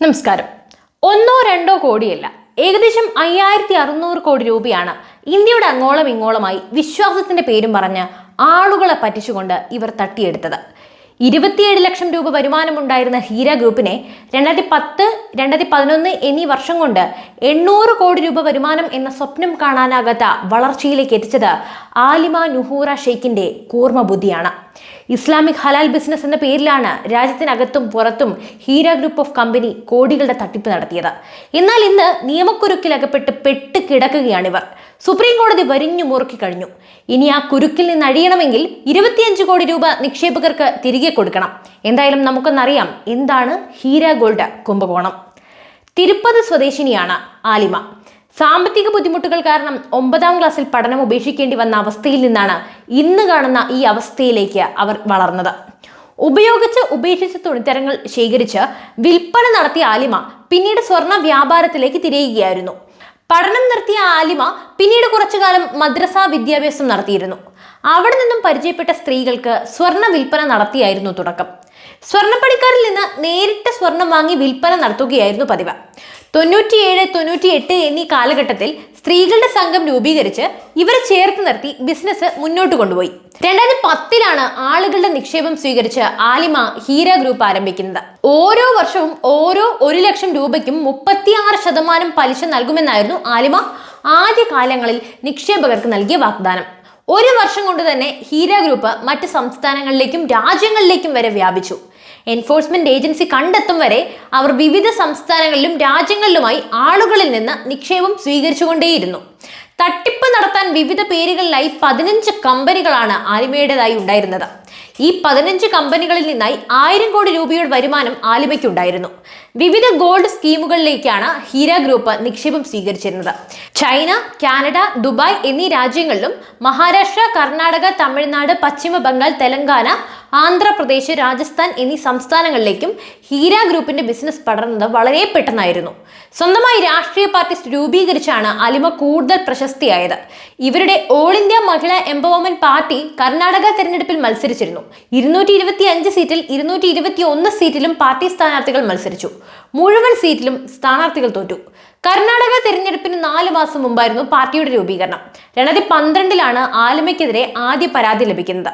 നമസ്കാരം. ഒന്നോ രണ്ടോ കോടിയല്ല ഏകദേശം അയ്യായിരത്തി അറുന്നൂറ് കോടി രൂപയാണ് ഇന്ത്യയുടെ അങ്ങോളം ഇങ്ങോളമായി വിശ്വാസത്തിന്റെ പേരും പറഞ്ഞ് ആളുകളെ പറ്റിച്ചുകൊണ്ട് ഇവർ തട്ടിയെടുത്തത്. ഇരുപത്തിയേഴ് ലക്ഷം രൂപ വരുമാനമുണ്ടായിരുന്ന ഹീര ഗ്രൂപ്പിനെ രണ്ടായിരത്തി പത്ത് രണ്ടായിരത്തി പതിനൊന്ന് എന്നീ വർഷം കൊണ്ട് എണ്ണൂറ് കോടി രൂപ വരുമാനം എന്ന സ്വപ്നം കാണാനാകാത്ത വളർച്ചയിലേക്ക് എത്തിച്ചത് ആലിമ നുഹൂറ ഷെയ്ഖിന്റെ കൂർമ്മ ബുദ്ധിയാണ് ഇസ്ലാമിക് ഹലാൽ ബിസിനസ് എന്ന പേരിലാണ് രാജ്യത്തിനകത്തും പുറത്തും ഹീര ഗ്രൂപ്പ് ഓഫ് കമ്പനി കോടികളുടെ തട്ടിപ്പ് നടത്തിയത്. എന്നാൽ ഇന്ന് നിയമക്കുരുക്കിലകപ്പെട്ട് പെട്ട് കിടക്കുകയാണിവർ. സുപ്രീം കോടതി വരിഞ്ഞു മുറുക്കി കഴിഞ്ഞു. ഇനി ആ കുരുക്കിൽ നിന്ന് അഴിയണമെങ്കിൽ ഇരുപത്തിയഞ്ച് കോടി രൂപ നിക്ഷേപകർക്ക് തിരികെ കൊടുക്കണം. എന്തായാലും നമുക്കൊന്നറിയാം എന്താണ് ഹീര ഗോൾഡ് കുംഭകോണം. തിരുപ്പതി സ്വദേശിനിയാണ് ആലിമ. സാമ്പത്തിക ബുദ്ധിമുട്ടുകൾ കാരണം ഒമ്പതാം ക്ലാസ്സിൽ പഠനം ഉപേക്ഷിക്കേണ്ടി വന്ന അവസ്ഥയിൽ നിന്നാണ് ഇന്ന് കാണുന്ന ഈ അവസ്ഥയിലേക്ക് അവർ വളർന്നത്. ഉപയോഗിച്ച് ഉപേക്ഷിച്ച തുണിത്തരങ്ങൾ ശേഖരിച്ച് വിൽപ്പന നടത്തിയ ആലിമ പിന്നീട് സ്വർണ വ്യാപാരത്തിലേക്ക് തിരയുകയായിരുന്നു. പഠനം നിർത്തിയ ആലിമ പിന്നീട് കുറച്ചു കാലം മദ്രസ വിദ്യാഭ്യാസം നടത്തിയിരുന്നു. അവിടെ നിന്നും പരിചയപ്പെട്ട സ്ത്രീകൾക്ക് സ്വർണ വിൽപ്പന നടത്തിയായിരുന്നു തുടക്കം. സ്വർണപ്പണിക്കാരിൽ നിന്ന് നേരിട്ട് സ്വർണം വാങ്ങി വിൽപ്പന നടത്തുകയായിരുന്നു പതിവ്. തൊണ്ണൂറ്റിയേഴ് തൊണ്ണൂറ്റിയെട്ട് എന്നീ കാലഘട്ടത്തിൽ സ്ത്രീകളുടെ സംഘം രൂപീകരിച്ച് ഇവരെ ചേർത്ത് നിർത്തി ബിസിനസ് മുന്നോട്ട് കൊണ്ടുപോയി. രണ്ടായിരത്തി പത്തിലാണ് ആളുകളുടെ നിക്ഷേപം സ്വീകരിച്ച് ആലിമ ഹീര ഗ്രൂപ്പ് ആരംഭിക്കുന്നത്. ഓരോ വർഷവും ഓരോ ഒരു ലക്ഷം രൂപയ്ക്കും മുപ്പത്തിയാറ് ശതമാനം പലിശ നൽകുമെന്നായിരുന്നു ആലിമ ആദ്യ കാലങ്ങളിൽ നിക്ഷേപകർക്ക് നൽകിയ വാഗ്ദാനം. ഒരു വർഷം കൊണ്ട് തന്നെ ഹീര ഗ്രൂപ്പ് മറ്റ് സംസ്ഥാനങ്ങളിലേക്കും രാജ്യങ്ങളിലേക്കും വരെ വ്യാപിച്ചു. എൻഫോഴ്സ്മെന്റ് ഏജൻസി കണ്ടെത്തും വരെ അവർ വിവിധ സംസ്ഥാനങ്ങളിലും രാജ്യങ്ങളിലുമായി ആളുകളിൽ നിന്ന് നിക്ഷേപം സ്വീകരിച്ചുകൊണ്ടേയിരുന്നു. തട്ടിപ്പ് നടത്താൻ വിവിധ പേരുകളിലായി പതിനഞ്ച് കമ്പനികളാണ് ആലിമയുടേതായി ഉണ്ടായിരുന്നത്. ഈ പതിനഞ്ച് കമ്പനികളിൽ നിന്നായി ആയിരം കോടി രൂപയുടെ വരുമാനം ആലിമയ്ക്കുണ്ടായിരുന്നു. വിവിധ ഗോൾഡ് സ്കീമുകളിലേക്കാണ് ഹീര ഗ്രൂപ്പ് നിക്ഷേപം സ്വീകരിച്ചിരുന്നത്. ചൈന കാനഡ ദുബായ് എന്നീ രാജ്യങ്ങളിലും മഹാരാഷ്ട്ര കർണാടക തമിഴ്നാട് പശ്ചിമ ബംഗാൾ തെലങ്കാന ആന്ധ്രാപ്രദേശ് രാജസ്ഥാൻ എന്നീ സംസ്ഥാനങ്ങളിലേക്കും ഹീര ഗ്രൂപ്പിന്റെ ബിസിനസ് പടർന്നത് വളരെ പെട്ടെന്നായിരുന്നു. സ്വന്തമായി രാഷ്ട്രീയ പാർട്ടി രൂപീകരിച്ചാണ് അലിമ കൂടുതൽ പ്രശസ്തിയായത്. ഇവരുടെ all India Mahila empowerment party Karnataka തെരഞ്ഞെടുപ്പിൽ മത്സരിച്ചിരുന്നു. ഇരുന്നൂറ്റി സീറ്റിൽ ഇരുന്നൂറ്റി സീറ്റിലും പാർട്ടി സ്ഥാനാർത്ഥികൾ മത്സരിച്ചു. മുഴുവൻ സീറ്റിലും സ്ഥാനാർത്ഥികൾ തോറ്റു. കർണാടക തെരഞ്ഞെടുപ്പിന് നാല് മാസം മുമ്പായിരുന്നു പാർട്ടിയുടെ രൂപീകരണം. രണ്ടായിരത്തി പന്ത്രണ്ടിലാണ് ആലിമയ്ക്കെതിരെ ആദ്യ പരാതി ലഭിക്കുന്നത്.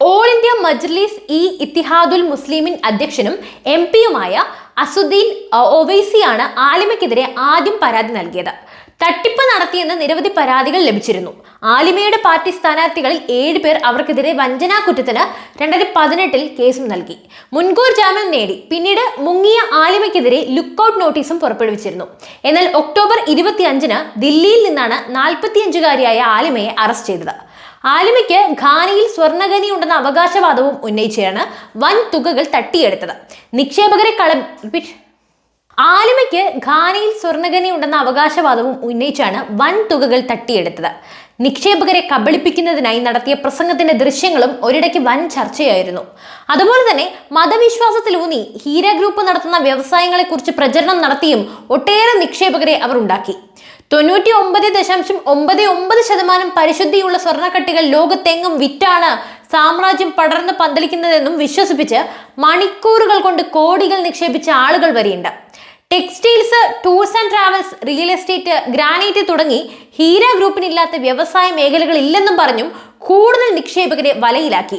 ഓൾ ഇന്ത്യ മജ്ലിസ് ഇ ഇത്തിഹാദുൽ മുസ്ലിമിൻ അധ്യക്ഷനും എം പിയുമായ അസുദ്ദീൻ ഒവൈസിയാണ് ആലിമയ്ക്കെതിരെ ആദ്യം പരാതി നൽകിയത്. തട്ടിപ്പ് നടത്തിയെന്ന് നിരവധി പരാതികൾ ലഭിച്ചിരുന്നു. ആലിമയുടെ പാർട്ടി സ്ഥാനാർത്ഥികളിൽ ഏഴ് പേർ അവർക്കെതിരെ വഞ്ചനാ കുറ്റത്തിന് രണ്ടായിരത്തി പതിനെട്ടിൽ കേസും നൽകി. മുൻകൂർ ജാമ്യം നേടി. പിന്നീട് മുങ്ങിയ ആലിമയ്ക്കെതിരെ ലുക്കൌട്ട് നോട്ടീസും പുറപ്പെടുവിച്ചിരുന്നു. എന്നാൽ ഒക്ടോബർ ഇരുപത്തിയഞ്ചിന് ദില്ലിയിൽ നിന്നാണ് നാൽപ്പത്തിയഞ്ചുകാരിയായ ആലിമയെ അറസ്റ്റ് ചെയ്തത്. ആലിമയ്ക്ക് ഖാനയിൽ സ്വർണഖനി ഉണ്ടെന്ന അവകാശവാദവും ഉന്നയിച്ചാണ് വൻ തുകകൾ തട്ടിയെടുത്തത്. നിക്ഷേപകരെ കളപ്പി ആലിമയ്ക്ക് ഖാനയിൽ സ്വർണഖനി ഉണ്ടെന്ന അവകാശവാദവും ഉന്നയിച്ചാണ് വൻ തുകകൾ തട്ടിയെടുത്തത്. നിക്ഷേപകരെ കബളിപ്പിക്കുന്നതിനായി നടത്തിയ പ്രസംഗത്തിന്റെ ദൃശ്യങ്ങളും ഒരിടയ്ക്ക് വൻ ചർച്ചയായിരുന്നു. അതുപോലെ തന്നെ മതവിശ്വാസത്തിലൂന്നി ഹീര ഗ്രൂപ്പ് നടത്തുന്ന വ്യവസായങ്ങളെക്കുറിച്ച് പ്രചരണം നടത്തിയും ഒട്ടേറെ നിക്ഷേപകരെ അവർ ഉണ്ടാക്കി. തൊണ്ണൂറ്റി ഒമ്പത് ദശാംശം ഒമ്പത് ഒമ്പത് ശതമാനം പരിശുദ്ധിയുള്ള സ്വർണക്കട്ടികൾ ലോകത്തെങ്ങും വിറ്റാണ് സാമ്രാജ്യം പടർന്ന് പന്തലിക്കുന്നതെന്നും വിശ്വസിപ്പിച്ച് മണിക്കൂറുകൾ കൊണ്ട് കോടികൾ നിക്ഷേപിച്ച ആളുകൾ വരെയുണ്ട്. Textiles tours and travels real estate granite തുടങ്ങി ഹീര ഗ്രൂപ്പിനില്ലാത്ത വ്യവസായ മേഖലകൾ ഇല്ലെന്നും പറഞ്ഞും കൂടുതൽ നിക്ഷേപകരെ വലയിലാക്കി.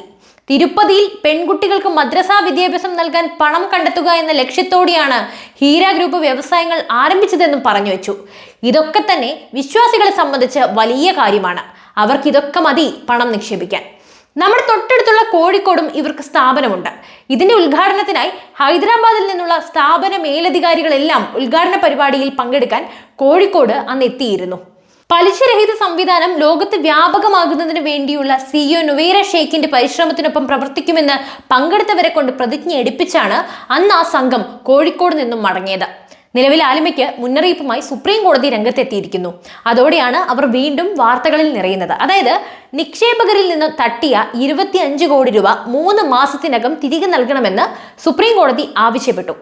തിരുപ്പതിയിൽ പെൺകുട്ടികൾക്ക് മദ്രസാ വിദ്യാഭ്യാസം നൽകാൻ പണം കണ്ടെത്തുക എന്ന ലക്ഷ്യത്തോടെയാണ് ഹീര ഗ്രൂപ്പ് വ്യവസായങ്ങൾ ആരംഭിച്ചതെന്നും പറഞ്ഞു വെച്ചു. ഇതൊക്കെ തന്നെ വിശ്വാസികളെ സംബന്ധിച്ച് വലിയ കാര്യമാണ്. അവർക്കിതൊക്കെ മതി പണം നിക്ഷേപിക്കാൻ. നമ്മുടെ തൊട്ടടുത്തുള്ള കോഴിക്കോടും ഇവർക്ക് സ്ഥാപനമുണ്ട്. ഇതിന്റെ ഉദ്ഘാടനത്തിനായി ഹൈദരാബാദിൽ നിന്നുള്ള സ്ഥാപന മേലധികാരികളെല്ലാം ഉദ്ഘാടന പരിപാടിയിൽ പങ്കെടുക്കാൻ കോഴിക്കോട് അന്ന് എത്തിയിരുന്നു പലിശരഹിത സംവിധാനം ലോകത്ത് വ്യാപകമാകുന്നതിന് വേണ്ടിയുള്ള സിഇഒ നുവേര ഷെയ്ഖിന്റെ പരിശ്രമത്തിനൊപ്പം പ്രവർത്തിക്കുമെന്ന് പങ്കെടുത്തവരെ കൊണ്ട് പ്രതിജ്ഞ എടുപ്പിച്ചാണ് അന്ന് ആ സംഘം കോഴിക്കോട് നിന്നും മടങ്ങിയത്. നിലവിൽ ആലിമയ്ക്ക് മുന്നറിയിപ്പുമായി സുപ്രീം കോടതി രംഗത്തെത്തിയിരിക്കുന്നു. അതോടെയാണ് അവർ വീണ്ടും വാർത്തകളിൽ നിറയുന്നത്. അതായത് നിക്ഷേപകരിൽ നിന്ന് തട്ടിയ ഇരുപത്തിയഞ്ച് കോടി രൂപ മൂന്ന് മാസത്തിനകം തിരികെ നൽകണമെന്ന് സുപ്രീം കോടതി ആവശ്യപ്പെട്ടു.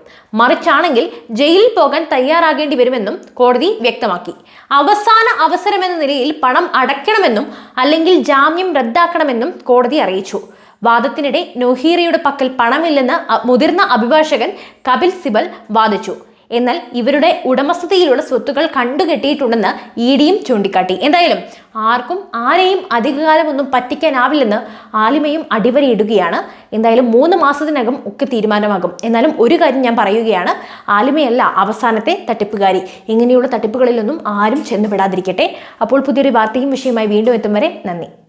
മറിച്ചാണെങ്കിൽ ജയിലിൽ പോകാൻ തയ്യാറാകേണ്ടി വരുമെന്നും കോടതി വ്യക്തമാക്കി. അവസാന അവസരമെന്ന നിലയിൽ പണം അടയ്ക്കണമെന്നും അല്ലെങ്കിൽ ജാമ്യം റദ്ദാക്കണമെന്നും കോടതി അറിയിച്ചു. വാദത്തിനിടെ നൊഹീറയുടെ പക്കൽ പണമില്ലെന്ന് മുതിർന്ന അഭിഭാഷകൻ കപിൽ സിബൽ വാദിച്ചു. എന്നാൽ ഇവരുടെ ഉടമസ്ഥതയിലുള്ള സ്വത്തുക്കൾ കണ്ടുകെട്ടിയിട്ടുണ്ടെന്ന് ഇ ഡിയും ചൂണ്ടിക്കാട്ടി. എന്തായാലും ആർക്കും ആരെയും അധികകാലമൊന്നും പറ്റിക്കാനാവില്ലെന്ന് ആലിമയും അടിവരയിടുകയാണ്. എന്തായാലും മൂന്ന് മാസത്തിനകം ഒക്കെ തീരുമാനമാകും. എന്നാലും ഒരു കാര്യം ഞാൻ പറയുകയാണ് ആലിമയല്ല അവസാനത്തെ തട്ടിപ്പുകാരി. ഇങ്ങനെയുള്ള തട്ടിപ്പുകളിലൊന്നും ആരും ചെന്നുപെടാതിരിക്കട്ടെ. അപ്പോൾ പുതിയൊരു വാർത്തയും വിഷയമായി വീണ്ടും എത്തും വരെ നന്ദി.